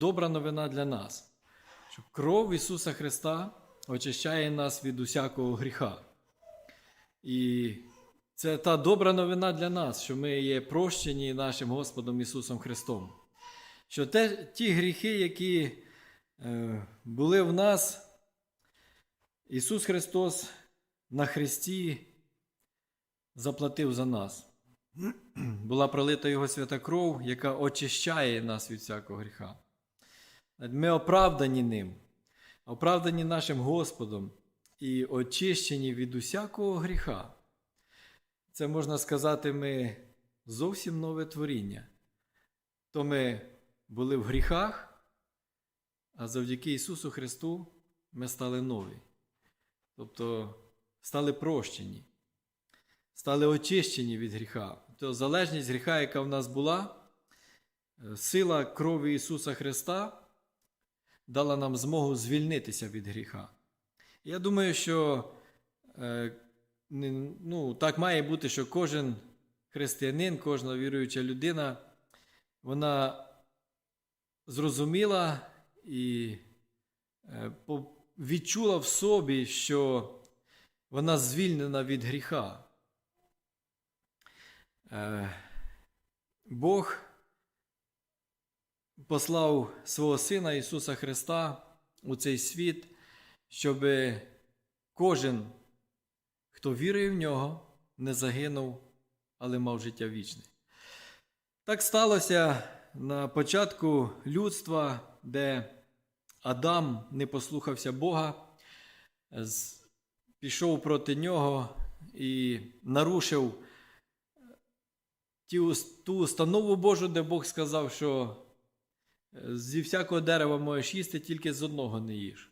добра новина для нас, що кров Ісуса Христа очищає нас від усякого гріха. І це та добра новина для нас, що ми є прощені нашим Господом Ісусом Христом. Що те, ті гріхи, які е, були в нас, Ісус Христос на Христі заплатив за нас. Була пролита Його свята кров, яка очищає нас від всякого гріха. Ми оправдані ним, оправдані нашим Господом і очищені від усякого гріха. Це можна сказати, ми зовсім нове творіння. То ми були в гріхах, а завдяки Ісусу Христу ми стали нові. Тобто стали прощені, стали очищені від гріха. То залежність гріха, яка в нас була, е, сила крові Ісуса Христа дала нам змогу звільнитися від гріха. Я думаю, що е, ну, так має бути, що кожен християнин, кожна віруюча людина, вона зрозуміла і е, відчула в собі, що вона звільнена від гріха. Е, Бог послав свого Сина Ісуса Христа у цей світ, щоб кожен, хто вірує в нього, не загинув, але мав життя вічне. Так сталося на початку людства, де Адам не послухався Бога, пішов проти нього і нарушив ту установу Божу, де Бог сказав, що зі всякого дерева можеш їсти, тільки з одного не їж.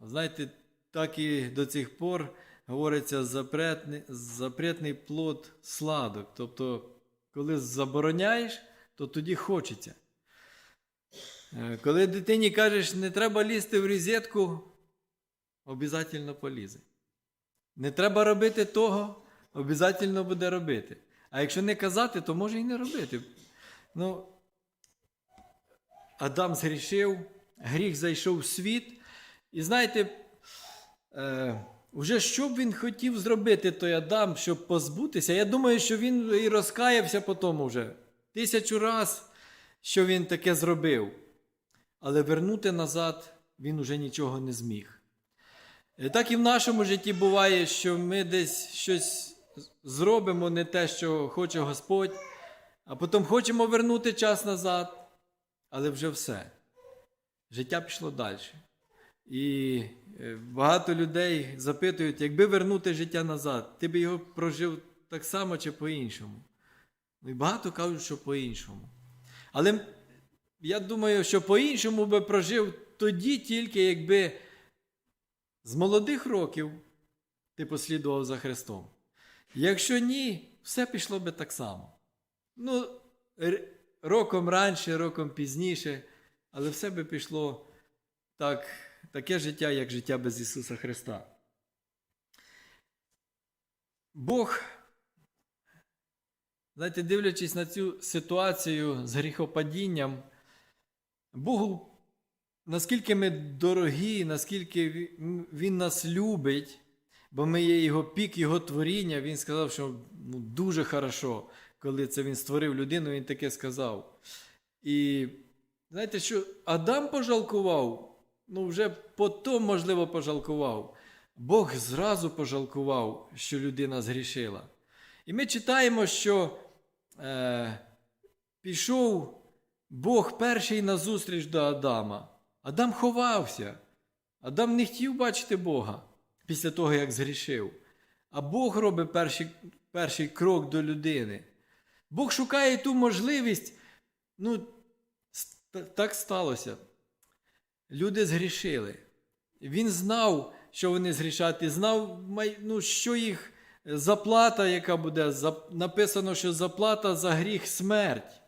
Знаєте, так і до цих пор говориться запретний, запретний плод сладок. Тобто, коли забороняєш, то тоді хочеться. Е, Коли дитині кажеш, не треба лізти в розетку, обов'язково полізе. Не треба робити того, обов'язково буде робити. А якщо не казати, то може і не робити. Ну, Адам згрішив, гріх зайшов в світ. І знаєте, е, вже що б він хотів зробити, той Адам, щоб позбутися, я думаю, що він і розкаявся по тому вже. Тисячу раз, що він таке зробив. Але вернути назад він уже нічого не зміг. Е, Так і в нашому житті буває, що ми десь щось зробимо не те, що хоче Господь, а потім хочемо вернути час назад, але вже все. Життя пішло далі. І е, багато людей запитують, якби вернути життя назад, ти би його прожив так само чи по-іншому. Ну, І багато кажуть, що по-іншому. Але я думаю, що по-іншому би прожив тоді тільки, якби з молодих років ти послідував за Христом. Якщо ні, все пішло би так само. Ну, роком раніше, роком пізніше, але все би пішло так, таке життя, як життя без Ісуса Христа. Бог, знаєте, дивлячись на цю ситуацію з гріхопадінням, Богу, наскільки ми дорогі, наскільки Він нас любить, бо ми є Його пік, Його творіння, Він сказав, що ну, дуже хорошо, коли це Він створив людину, Він таке сказав. І знаєте, що Адам пожалкував, ну вже потім, можливо, пожалкував. Бог зразу пожалкував, що людина згрішила. І ми читаємо, що е, пішов Бог перший на зустріч до Адама. Адам ховався. Адам не хотів бачити Бога після того, як згрішив. А Бог робить перший, перший крок до людини. Бог шукає ту можливість. Ну, так сталося. Люди згрішили. Він знав, що вони згрішать, і знав, ну, що їх заплата, яка буде. Написано, що заплата за гріх смерть,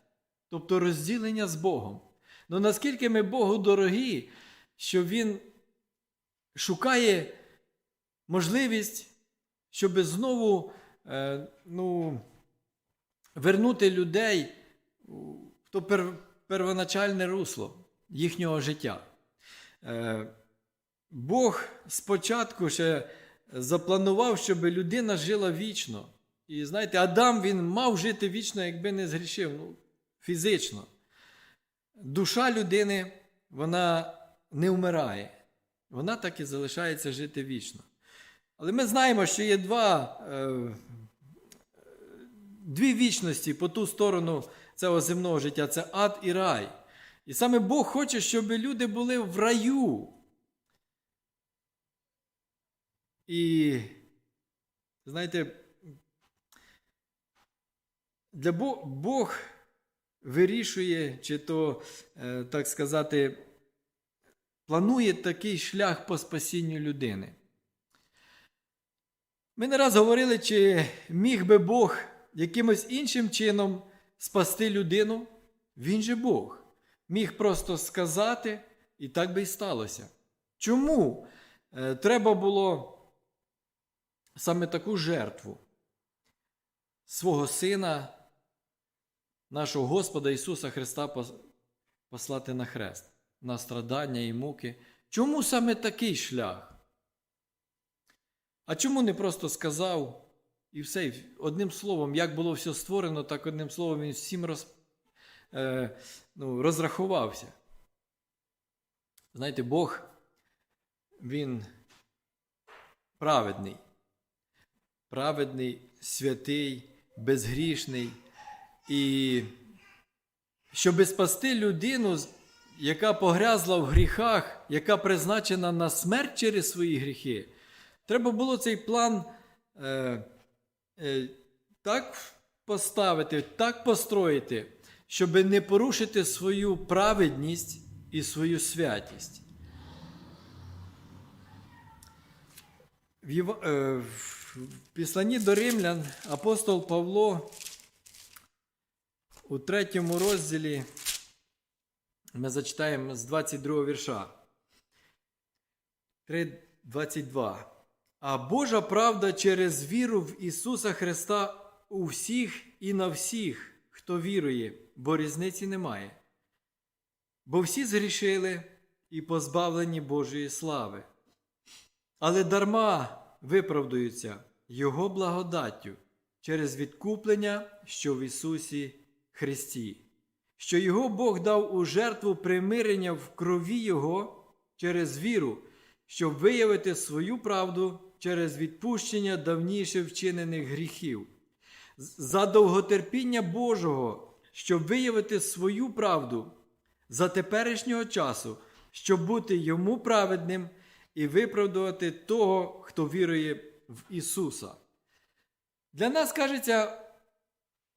тобто розділення з Богом. Ну наскільки ми Богу дорогі, що Він шукає можливість, щоб знову е, ну, вернути людей в то первоначальне русло. їхнього життя. Е, Бог спочатку ще запланував, щоб людина жила вічно. І знаєте, Адам він мав жити вічно, якби не згрішив ну, фізично. Душа людини вона не вмирає. Вона так і залишається жити вічно. Але ми знаємо, що є два, е, дві вічності по ту сторону цього земного життя це ад і рай. І саме Бог хоче, щоб люди були в раю. І, знаєте, для Бог, Бог вирішує, чи то, е, так сказати, планує такий шлях по спасінню людини. Ми не раз говорили, чи міг би Бог якимось іншим чином спасти людину. Він же Бог. Міг просто сказати, і так би і сталося. Чому е, треба було саме таку жертву свого Сина, нашого Господа Ісуса Христа послати на хрест, на страдання і муки? Чому саме такий шлях? А чому не просто сказав і все, одним словом, як було все створено, так одним словом він всім роз, е, ну, розрахувався. Знаєте, Бог, Він праведний, праведний, святий, безгрішний. І щоб спасти людину, яка погрязла в гріхах, яка призначена на смерть через свої гріхи, треба було цей план е, так поставити, так построїти, щоб не порушити свою праведність і свою святість. В, е, післанні до римлян апостол Павло у третьому розділі ми зачитаємо з 22 вірша. 3.22. А Божа правда через віру в Ісуса Христа у всіх і на всіх, хто вірує, бо різниці немає. Бо всі згрішили і позбавлені Божої слави. Але дарма виправдуються Його благодаттю через відкуплення, що в Ісусі Христі, що Його Бог дав у жертву примирення в крові Його через віру, щоб виявити свою правду через відпущення давніше вчинених гріхів, за довготерпіння Божого, щоб виявити свою правду за теперішнього часу, щоб бути йому праведним і виправдувати того, хто вірує в Ісуса. Для нас кажеться,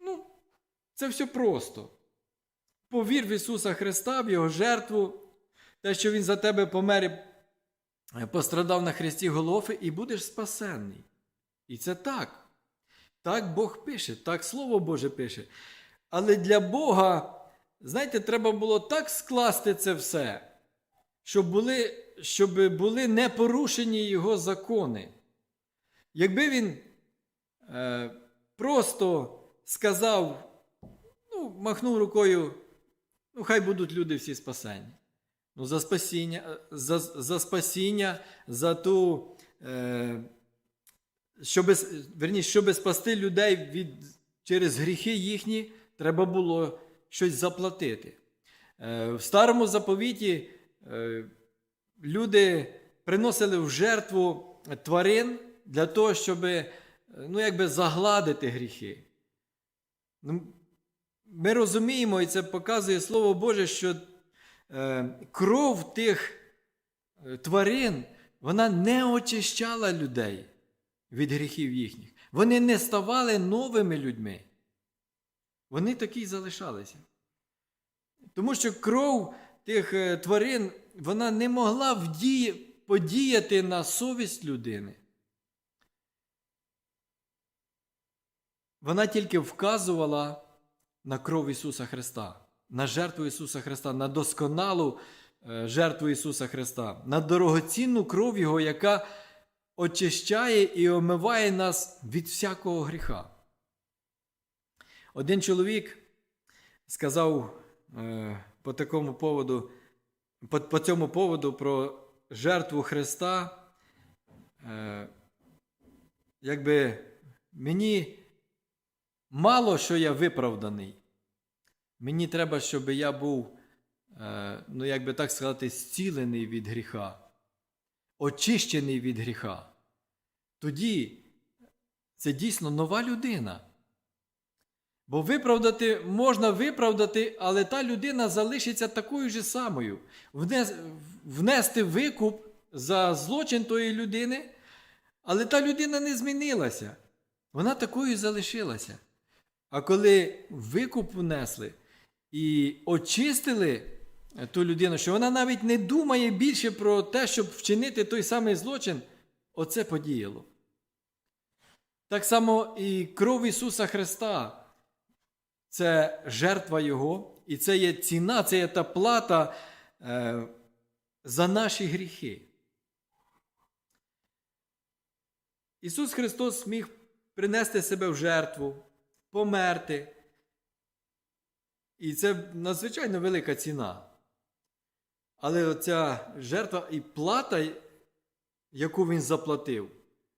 ну, це все просто. Повір в Ісуса Христа, в Його жертву, те, що Він за тебе помер і пострадав на Христі Голофи, і будеш спасенний. І це так. Так Бог пише, так Слово Боже пише. Але для Бога, знаєте, треба було так скласти це все, щоб були, щоб були не порушені Його закони. Якби він е, просто сказав, ну, махнув рукою, ну, хай будуть люди всі спасені. Ну, за спасіння, за, за спасіння, за ту, е, щоб, верніше, щоб спасти людей від, через гріхи їхні, треба було щось заплатити. Е, в старому заповіті е, люди приносили в жертву тварин для того, щоб ну, якби загладити гріхи. Ну, Ми розуміємо, і це показує Слово Боже, що е, кров тих е, тварин вона не очищала людей від гріхів їхніх. Вони не ставали новими людьми. Вони такі й залишалися. Тому що кров тих е, тварин вона не могла вдіє, подіяти на совість людини. Вона тільки вказувала на кров Ісуса Христа, на жертву Ісуса Христа, на досконалу е, жертву Ісуса Христа, на дорогоцінну кров Його, яка очищає і омиває нас від всякого гріха. Один чоловік сказав е, по такому поводу, по, по цьому поводу про жертву Христа, е, якби мені мало що я виправданий. Мені треба, щоб я був, е, ну як би так сказати, зцілений від гріха, очищений від гріха. Тоді це дійсно нова людина. Бо виправдати можна виправдати, але та людина залишиться такою ж самою. Внести викуп за злочин тої людини, але та людина не змінилася. Вона такою залишилася. А коли викуп внесли і очистили ту людину, що вона навіть не думає більше про те, щоб вчинити той самий злочин, оце подіяло. Так само і кров Ісуса Христа це жертва Його, і це є ціна, це є та плата е, за наші гріхи. Ісус Христос міг принести себе в жертву, померти. І це надзвичайно велика ціна. Але оця жертва і плата, яку він заплатив,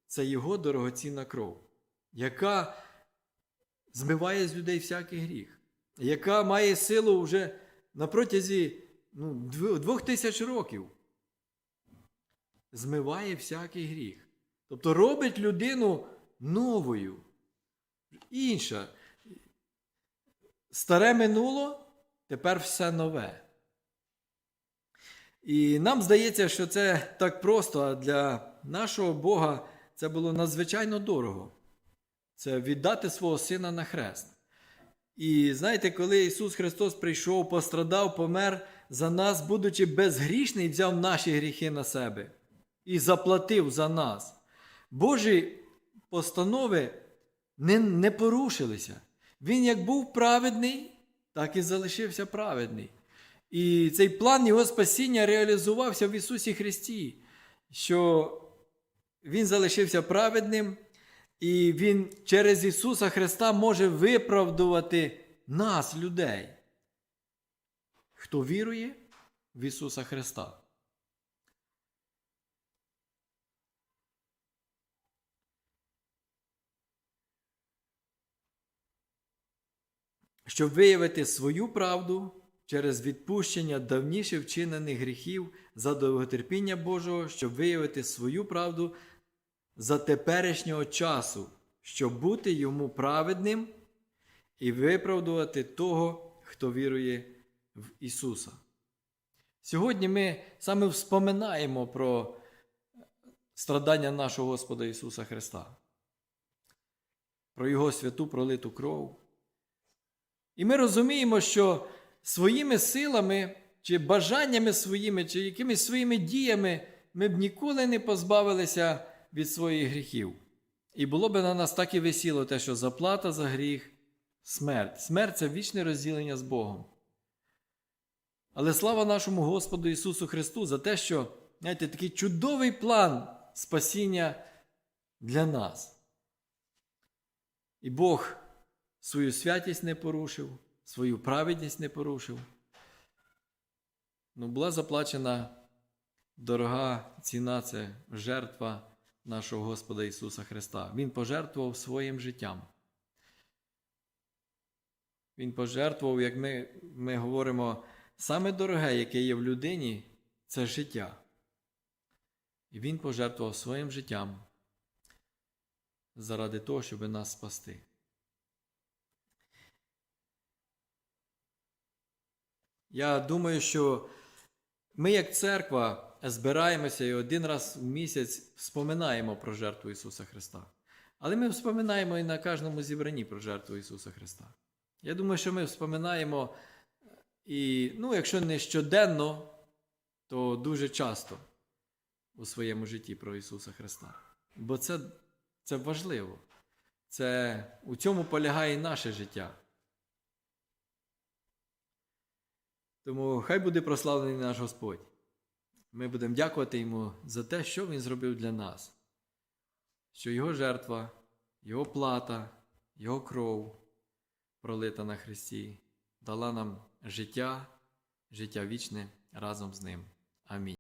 це його дорогоцінна кров, яка змиває з людей всякий гріх, яка має силу вже на протязі ну, двох тисяч років. Змиває всякий гріх. Тобто робить людину новою. Інша. Старе минуло, тепер все нове. І нам здається, що це так просто, а для нашого Бога це було надзвичайно дорого. Це віддати свого Сина на хрест. І знаєте, коли Ісус Христос прийшов, пострадав, помер за нас, будучи безгрішний, взяв наші гріхи на себе і заплатив за нас. Божі постанови не, не порушилися. Він як був праведний, так і залишився праведний. І цей план Його спасіння реалізувався в Ісусі Христі, що Він залишився праведним, і Він через Ісуса Христа може виправдувати нас, людей, хто вірує в Ісуса Христа. Щоб виявити свою правду через відпущення давніше вчинених гріхів за довготерпіння Божого, щоб виявити свою правду за теперішнього часу, щоб бути йому праведним і виправдувати того, хто вірує в Ісуса. Сьогодні ми саме вспоминаємо про страдання нашого Господа Ісуса Христа, про Його святу пролиту кров. І ми розуміємо, що своїми силами, чи бажаннями своїми, чи якимись своїми діями ми б ніколи не позбавилися від своїх гріхів. І було б на нас так і висіло те, що заплата за гріх смерть. Смерть це вічне розділення з Богом. Але слава нашому Господу Ісусу Христу за те, що знаєте, такий чудовий план спасіння для нас. І Бог свою святість не порушив, свою праведність не порушив. Ну, була заплачена дорога ціна це жертва нашого Господа Ісуса Христа. Він пожертвував своїм життям. Він пожертвував, як ми, ми говоримо, саме дороге, яке є в людині, це життя. І Він пожертвував своїм життям заради того, щоб нас спасти. Я думаю, що ми, як церква, збираємося і один раз в місяць споминаємо про жертву Ісуса Христа. Але ми вспоминаємо і на кожному зібранні про жертву Ісуса Христа. Я думаю, що ми вспоминаємо, і, ну, якщо не щоденно, то дуже часто у своєму житті про Ісуса Христа. Бо це, це важливо. Це, У цьому полягає і наше життя. Тому хай буде прославлений наш Господь. Ми будемо дякувати Йому за те, що Він зробив для нас, що Його жертва, Його плата, Його кров, пролита на Христі, дала нам життя, життя вічне разом з ним. Амінь.